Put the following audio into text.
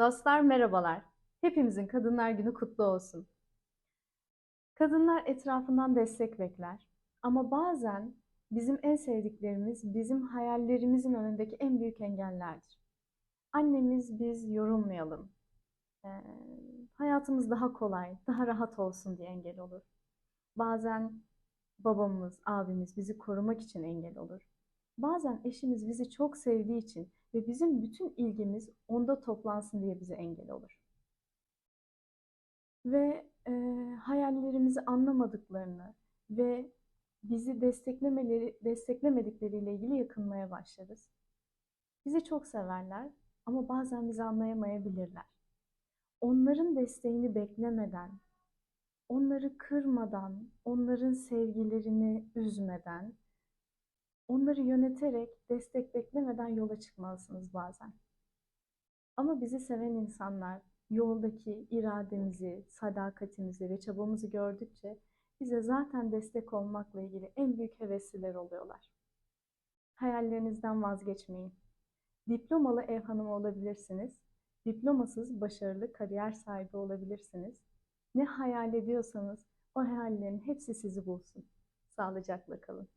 Dostlar merhabalar. Hepimizin Kadınlar Günü kutlu olsun. Kadınlar etrafından destek bekler. Ama bazen bizim en sevdiklerimiz bizim hayallerimizin önündeki en büyük engellerdir. Annemiz biz yorulmayalım, eee, hayatımız daha kolay, daha rahat olsun diye engel olur. Bazen babamız, abimiz bizi korumak için engel olur. Bazen eşimiz bizi çok sevdiği için ve bizim bütün ilgimiz onda toplansın diye bize engel olur. Ve e, hayallerimizi anlamadıklarını ve bizi desteklemeleri, desteklemedikleriyle ilgili yakınmaya başlarız. Bizi çok severler ama bazen bizi anlayamayabilirler. Onların desteğini beklemeden, onları kırmadan, onların sevgilerini üzmeden, onları yöneterek, destek beklemeden yola çıkmalısınız bazen. Ama bizi seven insanlar yoldaki irademizi, sadakatimizi ve çabamızı gördükçe bize zaten destek olmakla ilgili en büyük hevesliler oluyorlar. Hayallerinizden vazgeçmeyin. Diplomalı ev hanımı olabilirsiniz. Diplomasız başarılı kariyer sahibi olabilirsiniz. Ne hayal ediyorsanız o hayallerin hepsi sizi bulsun. Sağlıcakla kalın.